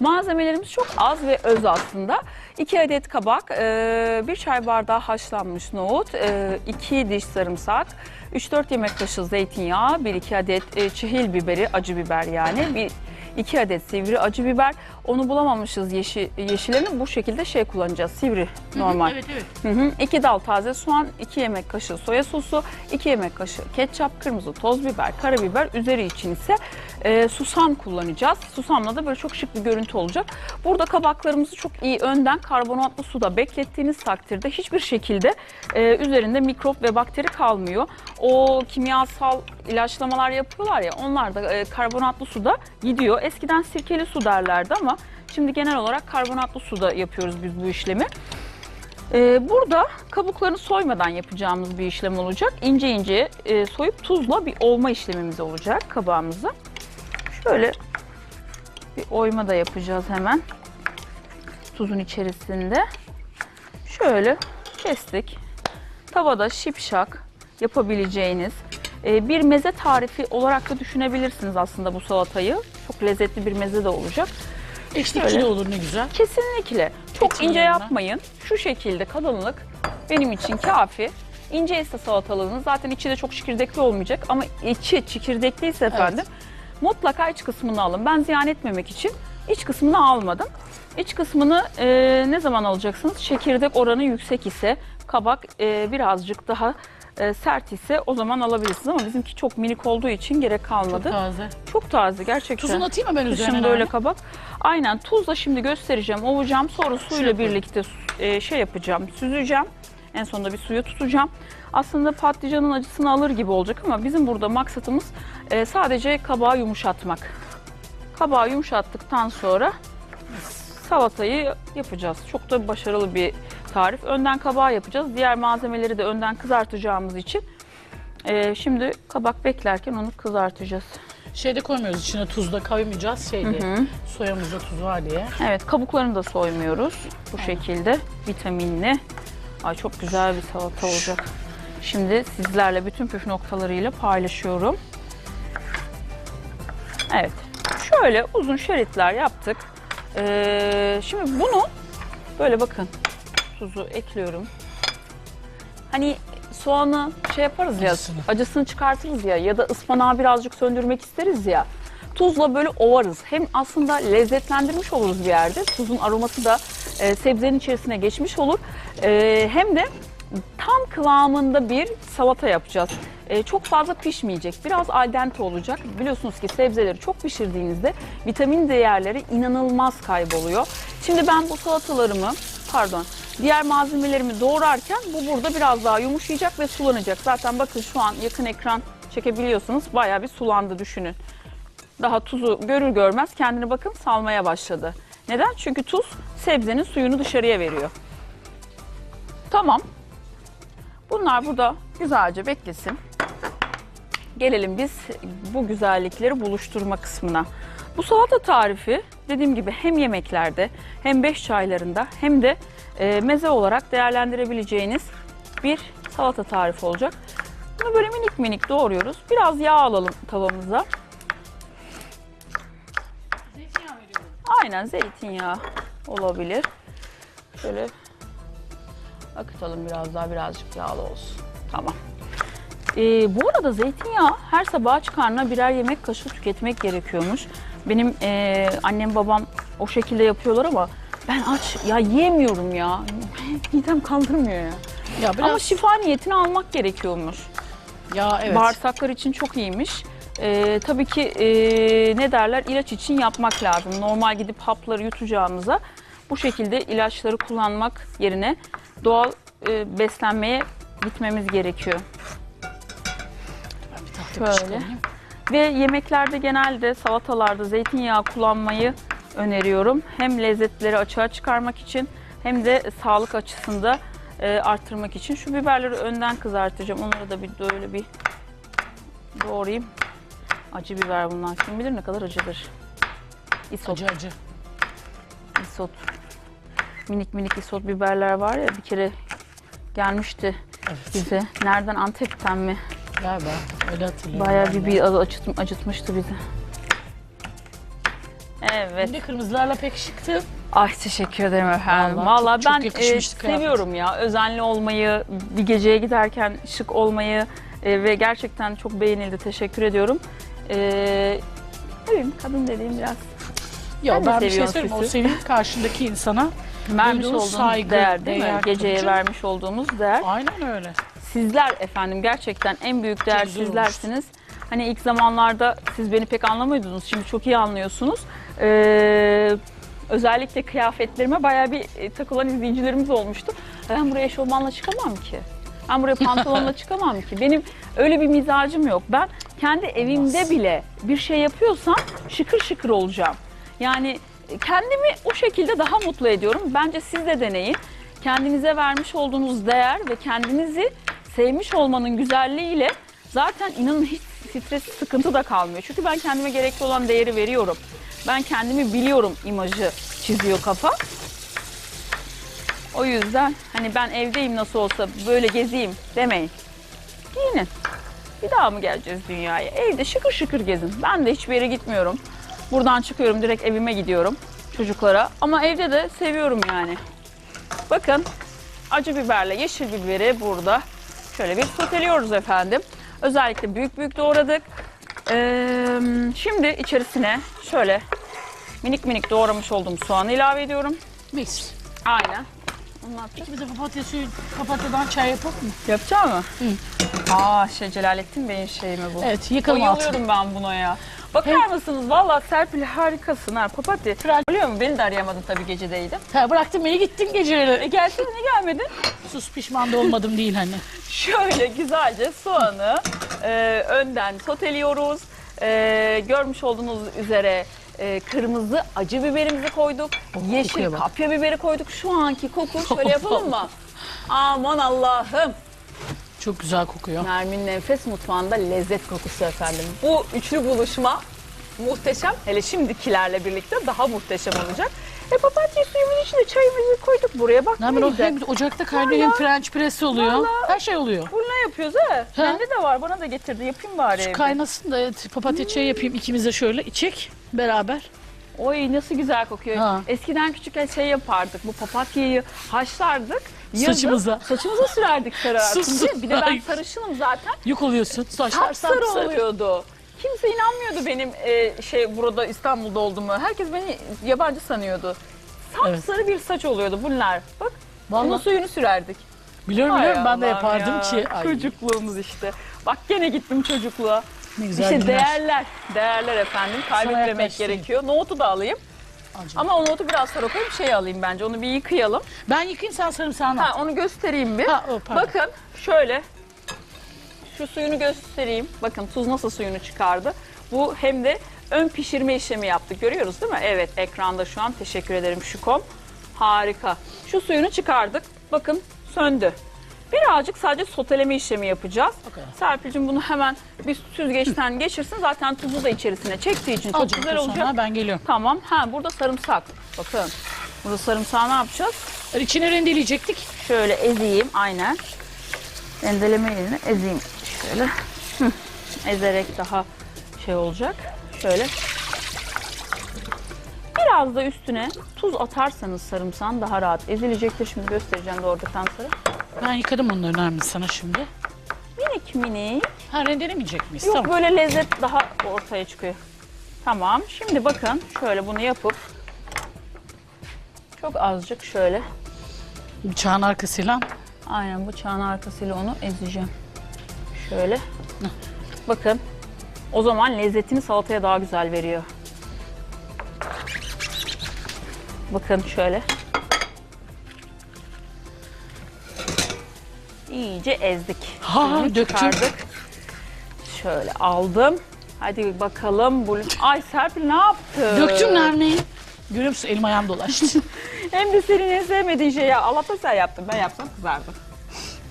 Malzemelerimiz çok az ve öz aslında. 2 adet kabak, e, bir çay bardağı haşlanmış nohut, 2 diş sarımsak, 3-4 yemek kaşığı zeytinyağı, 1-2 adet e, çihil biberi, acı biber yani, 2 adet sivri acı biber. Onu bulamamışız yeşil, yeşilini bu şekilde şey kullanacağız. Sivri normal. Evet evet. Hı hı. 2 dal taze soğan, 2 yemek kaşığı soya sosu, 2 yemek kaşığı ketçap, kırmızı toz biber, karabiber, üzeri için ise e, susam kullanacağız. Susamla da böyle çok şık bir görüntü olacak. Burada kabaklarımızı çok iyi önden karbonatlı suda beklettiğiniz takdirde hiçbir şekilde e, üzerinde mikrop ve bakteri kalmıyor. O kimyasal ilaçlamalar yapıyorlar ya onlar da e, karbonatlı suda gidiyor. Eskiden sirkeli su derlerdi ama şimdi genel olarak karbonatlı suda yapıyoruz biz bu işlemi. Ee, burada kabuklarını soymadan yapacağımız bir işlem olacak. İnce ince e, soyup tuzla bir ovma işlemimiz olacak kabağımızı. Şöyle bir oyma da yapacağız hemen. Tuzun içerisinde. Şöyle kestik. Tavada şipşak yapabileceğiniz e, bir meze tarifi olarak da düşünebilirsiniz aslında bu salatayı. Çok lezzetli bir meze de olacak. Şöyle. de olur ne güzel. Kesinlikle. Çok Etin ince yanına. yapmayın. Şu şekilde kalınlık benim için kafi. İnce ise salatalığınız zaten içi de çok çekirdekli olmayacak ama içi çekirdekliyse efendim mutlaka iç kısmını alın. Ben ziyan etmemek için iç kısmını almadım. İç kısmını e, ne zaman alacaksınız? Çekirdek oranı yüksek ise kabak e, birazcık daha e, sert ise o zaman alabilirsiniz ama bizimki çok minik olduğu için gerek Çok kalmadı. taze. Çok taze gerçekten. Tuzunu atayım mı ben üzerine? Böyle Nermin? kabak. Aynen tuzla şimdi göstereceğim, ovacağım. Sonra suyla yapalım. birlikte e, şey yapacağım, süzeceğim. En sonunda bir suya tutacağım. Aslında patlıcanın acısını alır gibi olacak ama bizim burada maksatımız e, sadece kabağı yumuşatmak. Kabağı yumuşattıktan sonra salatayı yapacağız. Çok da başarılı bir tarif. Önden kabağı yapacağız. Diğer malzemeleri de önden kızartacağımız için e, şimdi kabak beklerken onu kızartacağız. Şeyde koymuyoruz içine tuz da koymayacağız şey diye. Soyamızda tuz var diye. Evet kabuklarını da soymuyoruz bu şekilde vitaminli. Ay çok güzel bir salata olacak. Şimdi sizlerle bütün püf noktalarıyla paylaşıyorum. Evet şöyle uzun şeritler yaptık. Ee, şimdi bunu böyle bakın tuzu ekliyorum. Hani soğanı şey yaparız ya Acısını. çıkartırız ya ya da ıspanağı birazcık söndürmek isteriz ya. Tuzla böyle ovarız. Hem aslında lezzetlendirmiş oluruz bir yerde. Tuzun aroması da e, sebzenin içerisine geçmiş olur. E, hem de tam kıvamında bir salata yapacağız. E, çok fazla pişmeyecek. Biraz al dente olacak. Biliyorsunuz ki sebzeleri çok pişirdiğinizde vitamin değerleri inanılmaz kayboluyor. Şimdi ben bu salatalarımı pardon diğer malzemelerimi doğrarken bu burada biraz daha yumuşayacak ve sulanacak. Zaten bakın şu an yakın ekran çekebiliyorsunuz. Bayağı bir sulandı düşünün. Daha tuzu görür görmez kendini bakın salmaya başladı. Neden? Çünkü tuz sebzenin suyunu dışarıya veriyor. Tamam. Bunlar burada güzelce beklesin. Gelelim biz bu güzellikleri buluşturma kısmına. Bu salata tarifi dediğim gibi hem yemeklerde hem beş çaylarında hem de e, meze olarak değerlendirebileceğiniz bir salata tarifi olacak. Bunu böyle minik minik doğruyoruz. Biraz yağ alalım tavamıza. Zeytinyağı veriyorum. Aynen zeytinyağı olabilir. Şöyle akıtalım biraz daha birazcık yağlı olsun. Tamam. Ee, bu arada zeytinyağı her sabah aç karnına birer yemek kaşığı tüketmek gerekiyormuş. Benim e, annem babam o şekilde yapıyorlar ama ben aç ya yiyemiyorum ya. Midem kaldırmıyor ya. Ya biraz Ama şifa niyetine almak gerekiyormuş. ya evet. Bağırsaklar için çok iyiymiş. Ee, tabii ki e, ne derler ilaç için yapmak lazım. Normal gidip hapları yutacağımıza bu şekilde ilaçları kullanmak yerine doğal e, beslenmeye gitmemiz gerekiyor. Ben bir tahta alayım. Ve yemeklerde genelde salatalarda zeytinyağı kullanmayı öneriyorum. Hem lezzetleri açığa çıkarmak için hem de sağlık açısında e, arttırmak için. Şu biberleri önden kızartacağım. Onları da bir böyle bir doğrayayım. Acı biber bunlar. Kim bilir ne kadar acıdır. Isot, Acı acı. isot. Minik minik isot biberler var ya bir kere gelmişti Evet. bize. Nereden Antep'ten mi? Galiba öyle hatırlıyorum. Bayağı bir, bir acıt, acıtmıştı bizi. Evet. Şimdi kırmızılarla pek şıktı. Ay teşekkür ederim efendim. Vallahi Vallahi, çok- çok ben yakışmıştı e, kıyafet. seviyorum ya özenli olmayı, bir geceye giderken şık olmayı e, ve gerçekten çok beğenildi. Teşekkür ediyorum. E, ne bileyim kadın dediğim biraz Ya Ben de ben, bir şey seviyorum söyleyeyim. O süsü. senin karşındaki insana vermiş Duyduğunuz olduğumuz saygı, değer değil mi? değer, Geceye canım. vermiş olduğumuz değer. aynen öyle. Sizler efendim gerçekten en büyük değer güzel sizlersiniz. Hani ilk zamanlarda siz beni pek anlamıyordunuz. Şimdi çok iyi anlıyorsunuz. Ee, özellikle kıyafetlerime bayağı bir e, takılan izleyicilerimiz olmuştu. Ben buraya eşofmanla çıkamam ki. Ben buraya pantolonla çıkamam ki. Benim öyle bir mizacım yok. Ben kendi evimde bile bir şey yapıyorsam şıkır şıkır olacağım. Yani kendimi o şekilde daha mutlu ediyorum. Bence siz de deneyin. Kendinize vermiş olduğunuz değer ve kendinizi sevmiş olmanın güzelliğiyle zaten inanın hiç stres, sıkıntı da kalmıyor. Çünkü ben kendime gerekli olan değeri veriyorum. Ben kendimi biliyorum imajı çiziyor kafa. O yüzden hani ben evdeyim nasıl olsa böyle gezeyim demeyin. Giyinin. Bir daha mı geleceğiz dünyaya? Evde şıkır şıkır gezin. Ben de hiçbir yere gitmiyorum. Buradan çıkıyorum direkt evime gidiyorum çocuklara. Ama evde de seviyorum yani. Bakın acı biberle yeşil biberi burada şöyle bir soteliyoruz efendim. Özellikle büyük büyük doğradık. Ee, şimdi içerisine şöyle minik minik doğramış olduğum soğanı ilave ediyorum. Mis. Aynen. Peki bir de papatya suyu, papatyadan çay yapalım mı? Yapacak mı? Aa şey Celalettin Bey'in şeyi mi bu? Evet altını. Bayılıyorum ben buna ya. Bakar mısınız? Vallahi Serpil harikasın ha. Papatya. Biliyor musun? Beni de arayamadın tabii gecedeydim. Ha, bıraktın beni gittin E geceleri. gelsene niye gelmedin? Sus pişman da olmadım değil hani. Şöyle güzelce soğanı e, önden soteliyoruz. E, görmüş olduğunuz üzere e, kırmızı acı biberimizi koyduk. Yeşil kokuya bak. kapya biberi koyduk. Şu anki koku şöyle yapalım mı? Aman Allah'ım. Çok güzel kokuyor. Nermin Nefes Mutfağı'nda lezzet kokusu efendim. Bu üçlü buluşma muhteşem. Hele şimdikilerle birlikte daha muhteşem olacak. E papatya suyumuzun içine çayımızı koyduk buraya. Bak Hemen ne o hem ocakta kaynıyor hem French press oluyor. Vallahi. Her şey oluyor. Fırına yapıyoruz ha. Bende de var. Bana da getirdi. Yapayım bari evde. Kaynasın da evet, papatya çayı yapayım ikimiz de şöyle içek beraber. Oy nasıl güzel kokuyor. Ha. Eskiden küçükken şey yapardık. Bu papatyayı haşlardık. yazın Saçımıza. Saçımıza sürerdik sarartın Sus. Bir de ben sarışınım zaten. Yok oluyorsun. Saçlar sapsarı. oluyordu. Kimse inanmıyordu benim e, şey burada İstanbul'da olduğumu. Herkes beni yabancı sanıyordu. Sapsarı bir saç oluyordu bunlar. Bak bunun Vallahi suyunu sürerdik. biliyorum Ay biliyorum ben de yapardım ya. ki. Ay, Çocukluğumuz işte. Bak gene gittim çocukluğa. Ne güzel İşte günler. değerler, değerler efendim. Kaybetmemek gerekiyor. Nohutu da alayım. Alacağım. Ama o nohutu biraz sonra koyup şey alayım bence. Onu bir yıkayalım. Ben yıkayayım sen sarımsağını at. Ha, onu göstereyim bir. Ha, o, pardon. Bakın şöyle. Şu suyunu göstereyim. Bakın tuz nasıl suyunu çıkardı. Bu hem de ön pişirme işlemi yaptık. Görüyoruz değil mi? Evet ekranda şu an. Teşekkür ederim Şukom. Harika. Şu suyunu çıkardık. Bakın söndü. Birazcık sadece soteleme işlemi yapacağız. O kadar. Serpil'cim bunu hemen bir süzgeçten geçirsin. Zaten tuzu da içerisine çektiği için çok Alacağım güzel sonra, olacak. ben geliyorum. Tamam. Ha burada sarımsak. Bakın. Burada sarımsağı ne yapacağız? İçine rendeleyecektik. Şöyle ezeyim aynen. Rendeleme elini ezeyim şöyle. Hı. Ezerek daha şey olacak. Şöyle. Biraz da üstüne tuz atarsanız sarımsağın daha rahat ezilecektir. Şimdi göstereceğim doğradıktan sonra. Ben yıkadım onları Nermin sana şimdi. Minik minik. Ha rendelemeyecek miyiz? Yok Tamam. böyle lezzet daha ortaya çıkıyor. Tamam. Şimdi bakın şöyle bunu yapıp çok azıcık şöyle Bıçağın arkasıyla. Aynen bıçağın arkasıyla onu ezeceğim. Şöyle. Bakın. O zaman lezzetini salataya daha güzel veriyor. Bakın şöyle. İyice ezdik. Ha, Suyunu döktüm. çıkardık. Şöyle aldım. Hadi bakalım. Bu... Ay Serpil ne yaptı? Döktüm Nermin. Görüyor musun elim ayağım dolaştı. Hem de senin en sevmediğin şey ya. Allah'tan sen yaptın. Ben yapsam kızardım.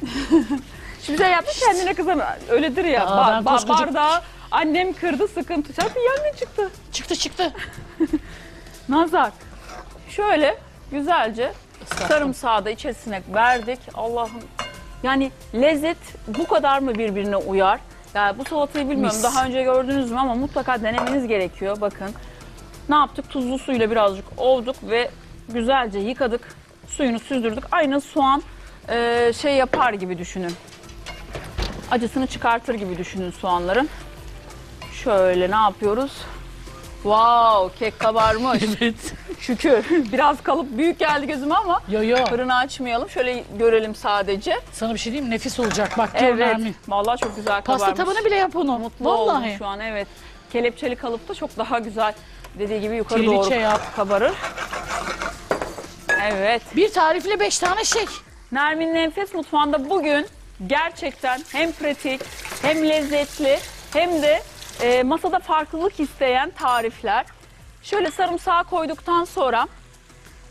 Şimdi sen yaptın kendine kızarım. Öyledir ya. Aa, Ba- ben ba- koskoca- bardağı annem kırdı sıkıntı. Zaten yangın çıktı. çıktı çıktı. Nazar. Şöyle güzelce sarımsağı da içerisine verdik. Allah'ım. Yani lezzet bu kadar mı birbirine uyar? Yani bu salatayı bilmiyorum Mis. daha önce gördünüz mü ama mutlaka denemeniz gerekiyor. Bakın. Ne yaptık? Tuzlu suyla birazcık ovduk ve güzelce yıkadık. Suyunu süzdürdük. Aynı soğan e, şey yapar gibi düşünün. Acısını çıkartır gibi düşünün soğanların. Şöyle ne yapıyoruz? Wow, kek kabarmış. Evet. Şükür. Biraz kalıp büyük geldi gözüme ama Yo yo. fırını açmayalım. Şöyle görelim sadece. Sana bir şey diyeyim? Nefis olacak. Bak gör Evet. Nermin. Vallahi çok güzel kabarmış. Pasta tabanı bile yap onu. Mutlu oldum Vallahi. şu an evet. Kelepçeli kalıpta çok daha güzel dediği gibi yukarı Triliçe doğru yap. kabarır. Evet. Bir tarifle beş tane şey. Nermin'in Enfes Mutfağı'nda bugün gerçekten hem pratik hem lezzetli hem de e, masada farklılık isteyen tarifler. Şöyle sarımsağı koyduktan sonra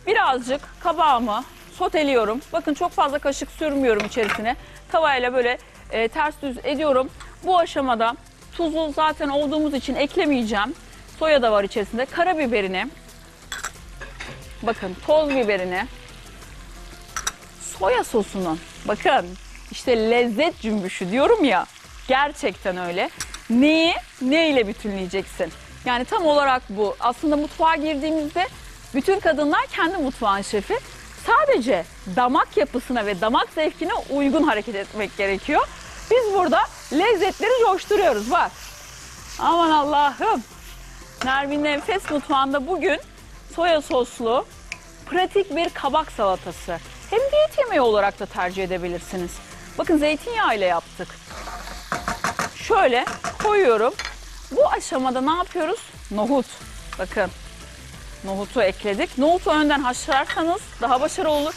birazcık kabağımı soteliyorum. Bakın çok fazla kaşık sürmüyorum içerisine. Tavayla böyle e, ters düz ediyorum. Bu aşamada tuzu zaten olduğumuz için eklemeyeceğim. Soya da var içerisinde. Karabiberini, bakın toz biberini, soya sosunun bakın işte lezzet cümbüşü diyorum ya gerçekten öyle. Neyi neyle bütünleyeceksin? Yani tam olarak bu. Aslında mutfağa girdiğimizde bütün kadınlar kendi mutfağın şefi. Sadece damak yapısına ve damak zevkine uygun hareket etmek gerekiyor. Biz burada lezzetleri coşturuyoruz bak. Aman Allah'ım. Nermin'in Enfes Mutfağı'nda bugün soya soslu pratik bir kabak salatası. Hem diyet yemeği olarak da tercih edebilirsiniz. Bakın zeytinyağı ile yaptık. Şöyle koyuyorum. Bu aşamada ne yapıyoruz? Nohut. Bakın. Nohutu ekledik. Nohutu önden haşlarsanız daha başarılı olur.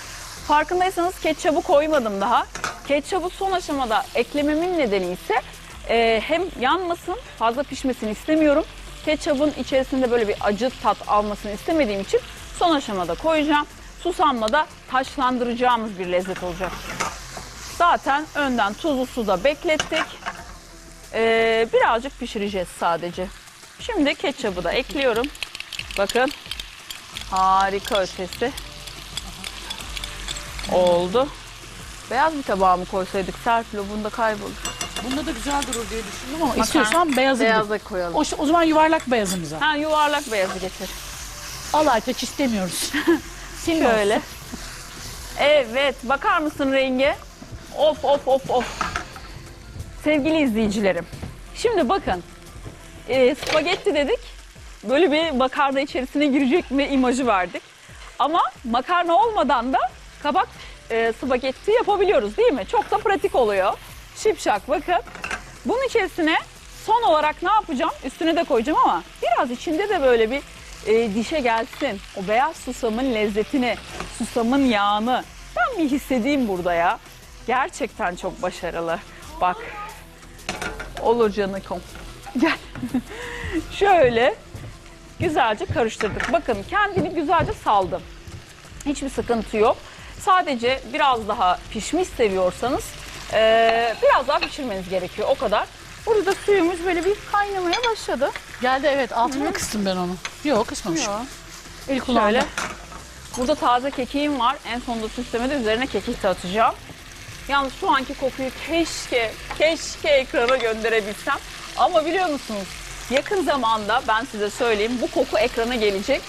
Farkındaysanız ketçabı koymadım daha. Ketçabı son aşamada eklememin nedeni ise e, hem yanmasın, fazla pişmesini istemiyorum. Ketçabın içerisinde böyle bir acı tat almasını istemediğim için son aşamada koyacağım. Susamla da taşlandıracağımız bir lezzet olacak. Zaten önden tuzlu suda beklettik. Ee, birazcık pişireceğiz sadece. Şimdi ketçabı da ekliyorum. Bakın. Harika ötesi. Oldu. Beyaz bir tabağa mı koysaydık Serpil o bunda kaybolur. Bunda da güzel durur diye düşündüm ama Makarna- istiyorsan beyazı Beyaz da koyalım. O, o zaman yuvarlak beyazımıza. Ha yuvarlak beyazı getir. Al Aytaç istemiyoruz. Senin Şöyle. olsun. Evet, bakar mısın renge? Of of of of. Sevgili izleyicilerim. Şimdi bakın. E, spagetti dedik. Böyle bir makarna içerisine girecek mi imajı verdik. Ama makarna olmadan da kabak e, spagetti yapabiliyoruz değil mi? Çok da pratik oluyor. Şipşak bakın. Bunun içerisine son olarak ne yapacağım? Üstüne de koyacağım ama biraz içinde de böyle bir e, dişe gelsin. O beyaz susamın lezzetini, susamın yağını ben bir hissedeyim burada ya. Gerçekten çok başarılı. Bak. Olur canım. Gel. Şöyle güzelce karıştırdık. Bakın kendini güzelce saldım. Hiçbir sıkıntı yok. Sadece biraz daha pişmiş seviyorsanız eee, biraz daha pişirmeniz gerekiyor. O kadar. Burada da suyumuz böyle bir kaynamaya başladı. Geldi evet altına mı kıstım ben onu? Yok kısmamışım. Yok. El. Şöyle. Burada taze kekiğim var. En sonunda süslemede üzerine kekik de atacağım. Yalnız şu anki kokuyu keşke, keşke ekrana gönderebilsem. Ama biliyor musunuz? Yakın zamanda ben size söyleyeyim bu koku ekrana gelecek.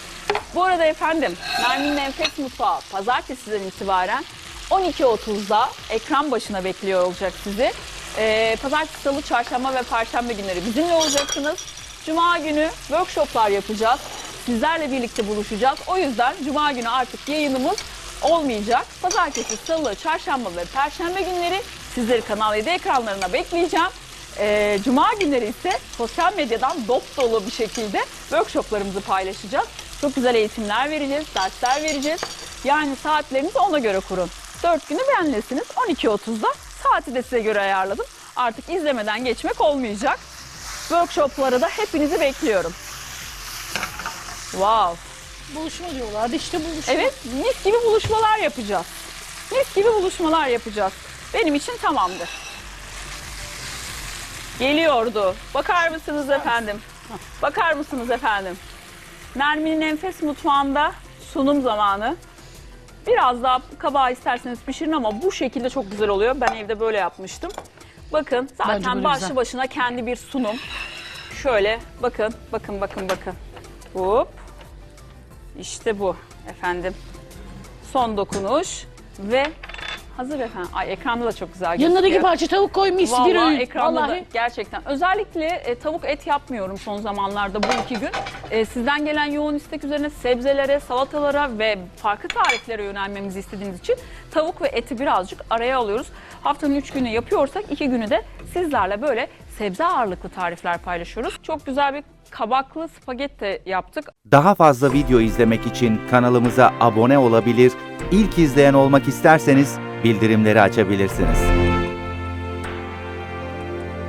Bu arada efendim Nermin'in Enfes Mutfağı pazartesiden itibaren 12.30'da ekran başına bekliyor olacak sizi. Ee, pazartesi, salı, çarşamba ve perşembe günleri bizimle olacaksınız. Cuma günü workshoplar yapacağız. Sizlerle birlikte buluşacağız. O yüzden Cuma günü artık yayınımız olmayacak. Pazartesi, salı, çarşamba ve perşembe günleri sizleri Kanal 7 ekranlarına bekleyeceğim. Ee, Cuma günleri ise sosyal medyadan dop dolu bir şekilde workshoplarımızı paylaşacağız. Çok güzel eğitimler vereceğiz, dersler vereceğiz. Yani saatlerinizi ona göre kurun. 4 günü benlesiniz. 12.30'da saati de size göre ayarladım. Artık izlemeden geçmek olmayacak. Workshoplara da hepinizi bekliyorum. Wow. Buluşma diyorlardı işte buluşma. Evet, mis gibi buluşmalar yapacağız. Mis gibi buluşmalar yapacağız. Benim için tamamdır. Geliyordu. Bakar mısınız efendim? Bakar mısınız efendim? Nermin'in Enfes Mutfağı'nda sunum zamanı. Biraz daha kabağı isterseniz pişirin ama bu şekilde çok güzel oluyor. Ben evde böyle yapmıştım. Bakın Bence zaten böyle başlı güzel. başına kendi bir sunum. Şöyle bakın, bakın, bakın, bakın. Hop. İşte bu efendim. Son dokunuş ve hazır efendim. Ay ekranda da çok güzel gözüküyor. Yanına da iki parça tavuk koy mis bir Vallahi öğün. ekranda da Vallahi. gerçekten. Özellikle e, tavuk et yapmıyorum son zamanlarda bu iki gün. E, sizden gelen yoğun istek üzerine sebzelere, salatalara ve farklı tariflere yönelmemizi istediğiniz için tavuk ve eti birazcık araya alıyoruz. Haftanın üç günü yapıyorsak iki günü de sizlerle böyle sebze ağırlıklı tarifler paylaşıyoruz. Çok güzel bir kabaklı spagetti yaptık. Daha fazla video izlemek için kanalımıza abone olabilir, ilk izleyen olmak isterseniz bildirimleri açabilirsiniz.